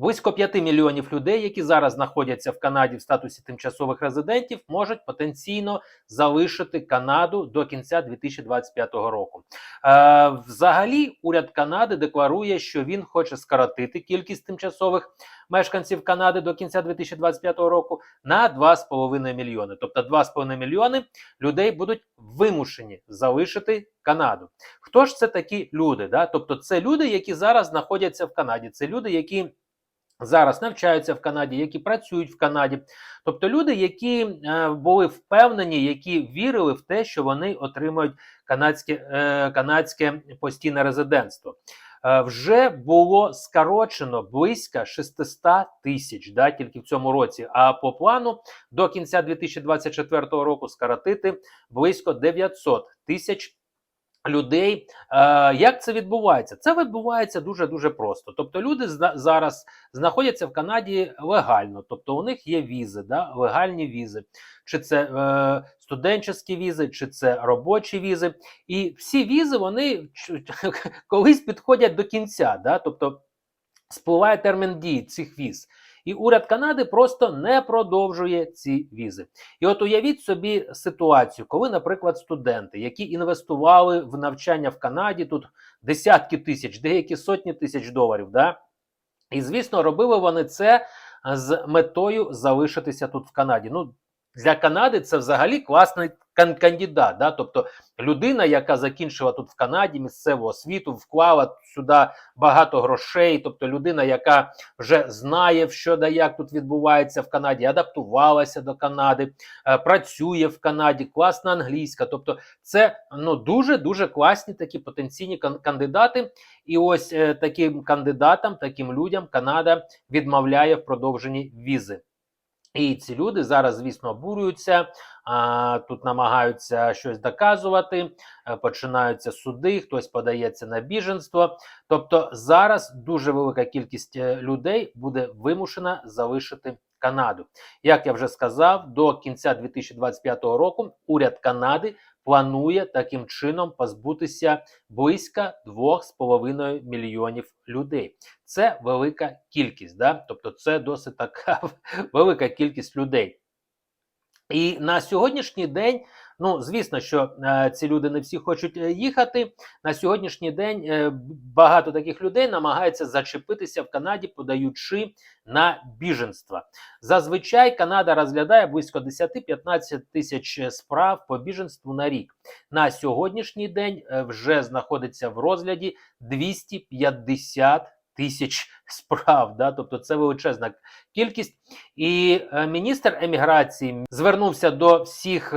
Близько 5 мільйонів людей, які зараз знаходяться в Канаді в статусі тимчасових резидентів, можуть потенційно залишити Канаду до кінця 2025 року. Е, взагалі, уряд Канади декларує, що він хоче скоротити кількість тимчасових мешканців Канади до кінця 2025 року на 2,5 мільйони. Тобто 2,5 мільйони людей будуть вимушені залишити Канаду. Хто ж це такі люди? Да? Тобто, це люди, які зараз знаходяться в Канаді. Це люди, які зараз навчаються в Канаді, які працюють в Канаді. Тобто люди, які е, були впевнені, які вірили в те, що вони отримають канадське, е, канадське постійне резидентство. Е, вже було скорочено близько 600 тисяч да, тільки в цьому році. А по плану до кінця 2024 року скоротити близько 900 тисяч людей. Е, як це відбувається? Це відбувається дуже дуже просто. Тобто, люди зараз знаходяться в Канаді легально, тобто у них є візи, да, легальні візи, чи це е, студентські візи, чи це робочі візи. І всі візи вони колись підходять до кінця. Да? Тобто спливає термін дії цих віз. І уряд Канади просто не продовжує ці візи. І от уявіть собі ситуацію, коли, наприклад, студенти, які інвестували в навчання в Канаді, тут десятки тисяч, деякі сотні тисяч доларів, да? і звісно, робили вони це з метою залишитися тут в Канаді. Ну, для Канади це взагалі класний кандидат. Да? Тобто людина, яка закінчила тут в Канаді місцеву освіту, вклала сюди багато грошей. Тобто людина, яка вже знає, що да як тут відбувається в Канаді, адаптувалася до Канади, е, працює в Канаді, класна англійська. Тобто, це ну дуже дуже класні такі потенційні кан- кандидати. І ось е, таким кандидатам, таким людям Канада відмовляє в продовженні візи. І ці люди зараз, звісно, обурюються, тут намагаються щось доказувати, е, починаються суди, хтось подається на біженство. Тобто зараз дуже велика кількість е, людей буде вимушена залишити Канаду. Як я вже сказав, до кінця 2025 року уряд Канади планує таким чином позбутися близько 2,5 мільйонів людей. Це велика кількість, да? тобто це досить така велика кількість людей. І на сьогоднішній день, ну звісно, що е, ці люди не всі хочуть е, їхати. На сьогоднішній день е, багато таких людей намагаються зачепитися в Канаді, подаючи на біженство. Зазвичай Канада розглядає близько 10-15 тисяч справ по біженству на рік. На сьогоднішній день вже знаходиться в розгляді 250 тисяч справ. Да? Тобто це величезна кількість. І міністр еміграції звернувся до всіх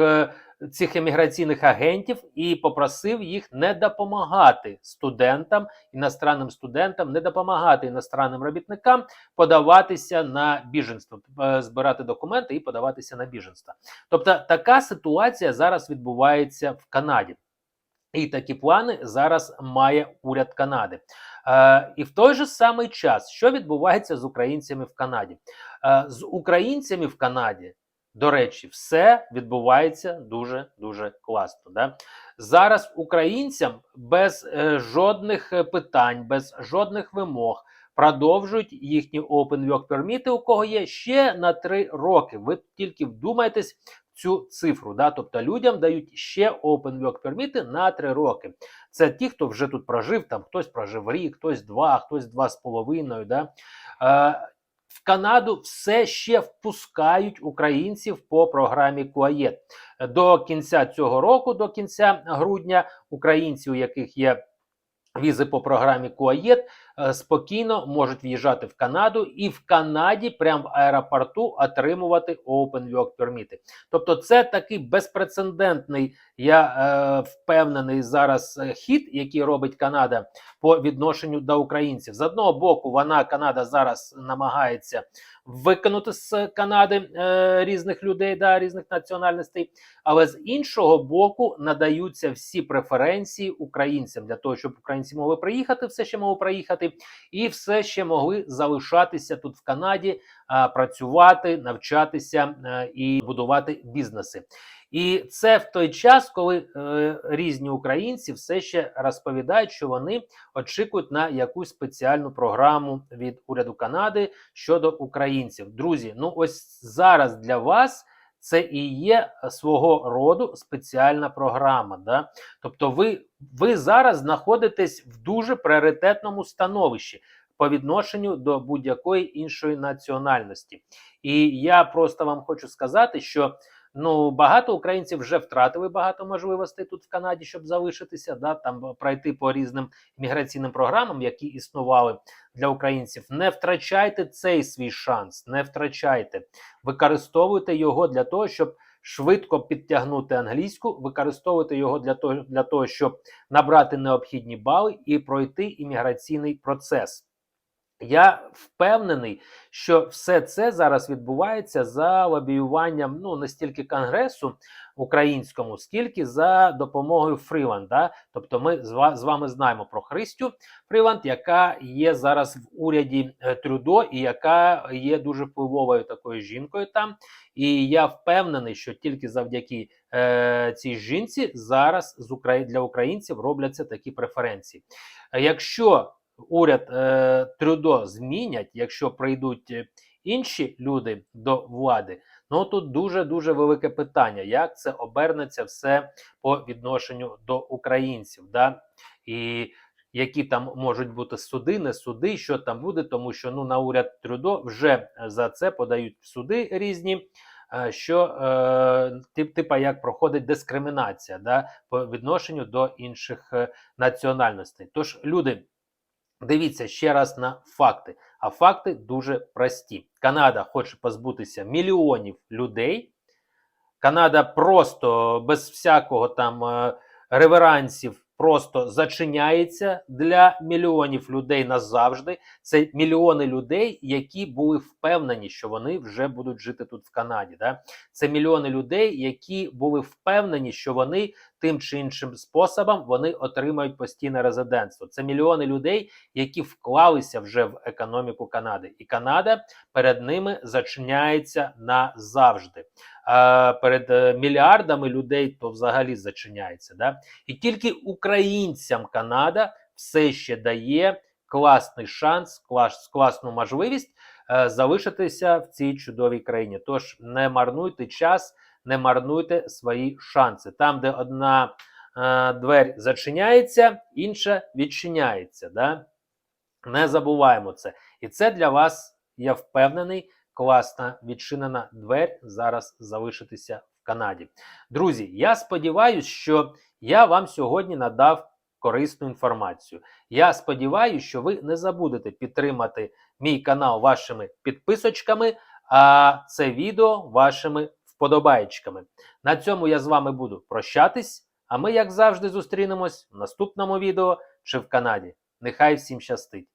цих еміграційних агентів і попросив їх не допомагати студентам, іностранним студентам, не допомагати іностранним робітникам подаватися на біженство, е, збирати документи і подаватися на біженство. Тобто така ситуація зараз відбувається в Канаді. І такі плани зараз має уряд Канади. Е, і в той же самий час, що відбувається з українцями в Канаді? Е, з українцями в Канаді, до речі, все відбувається дуже дуже класно. Да? Зараз українцям без е, жодних е, питань, без жодних вимог продовжують їхні Open Work перміти, у кого є ще на три роки. Ви тільки вдумайтесь в цю цифру. Да? Тобто людям дають ще Open Work перміти на три роки. Це ті, хто вже тут прожив, там хтось прожив рік, хтось два, хтось два з половиною. Да? Е, в Канаду все ще впускають українців по програмі КУАЄТ. До кінця цього року, до кінця грудня, українці, у яких є візи по програмі КУАЄТ, е, спокійно можуть в'їжджати в Канаду і в Канаді, прямо в аеропорту, отримувати Open Work перміти. Тобто, це такий безпрецедентний, я е, впевнений зараз е, хід, який робить Канада по відношенню до українців. З одного боку, вона Канада зараз намагається викинути з Канади е, різних людей, да, різних національностей, але з іншого боку надаються всі преференції українцям для того, щоб українці могли приїхати, все ще могли приїхати, і все ще могли залишатися тут в Канаді, працювати, навчатися е, і будувати бізнеси. І це в той час, коли е, різні українці все ще розповідають, що вони очікують на якусь спеціальну програму від уряду Канади щодо українців. Друзі, ну ось зараз для вас. Це і є свого роду спеціальна програма. Да? Тобто, ви, ви зараз знаходитесь в дуже пріоритетному становищі по відношенню до будь-якої іншої національності. І я просто вам хочу сказати, що ну багато українців вже втратили багато можливостей тут в Канаді, щоб залишитися, да там пройти по різним міграційним програмам, які існували для українців. Не втрачайте цей свій шанс, не втрачайте, використовуйте його для того, щоб. Швидко підтягнути англійську, використовувати його для того, для того, щоб набрати необхідні бали і пройти імміграційний процес. Я впевнений, що все це зараз відбувається за лобіюванням ну не стільки конгресу українському, скільки за допомогою Фріланд. Да? Тобто, ми з вами знаємо про Христю Фріланд, яка є зараз в уряді е, Трюдо, і яка є дуже впливовою такою жінкою там. І я впевнений, що тільки завдяки е, цій жінці зараз з для українців робляться такі преференції. Якщо уряд е, Трюдо змінять, якщо прийдуть е, інші люди до влади. Ну тут дуже дуже велике питання, як це обернеться все по відношенню до українців. Да? І які там можуть бути суди, не суди, що там буде, тому що ну на уряд Трюдо вже за це подають суди різні. е, Що е, тип, типа як проходить дискримінація да, по відношенню до інших національностей? Тож люди, Дивіться ще раз на факти. А факти дуже прості. Канада хоче позбутися мільйонів людей. Канада просто без всякого там е, реверансів просто зачиняється для мільйонів людей назавжди. Це мільйони людей, які були впевнені, що вони вже будуть жити тут в Канаді. Да? Це мільйони людей, які були впевнені, що вони тим чи іншим способом вони отримають постійне резидентство. Це мільйони людей, які вклалися вже в економіку Канади, і Канада перед ними зачиняється назавжди. А перед е, мільярдами людей то взагалі зачиняється. Да? І тільки українцям Канада все ще дає класний шанс, клас, класну можливість е, залишитися в цій чудовій країні. Тож не марнуйте час не марнуйте свої шанси. Там, де одна е, двері зачиняється, інша відчиняється. Да? Не забуваємо це. І це для вас, я впевнений, класна відчинена двері зараз залишитися в Канаді. Друзі, я сподіваюся, що я вам сьогодні надав корисну інформацію. Я сподіваюся, що ви не забудете підтримати мій канал вашими підписочками, а це відео вашими вподобайчиками. На цьому я з вами буду прощатись. А ми, як завжди, зустрінемось в наступному відео чи в Канаді. Нехай всім щастить!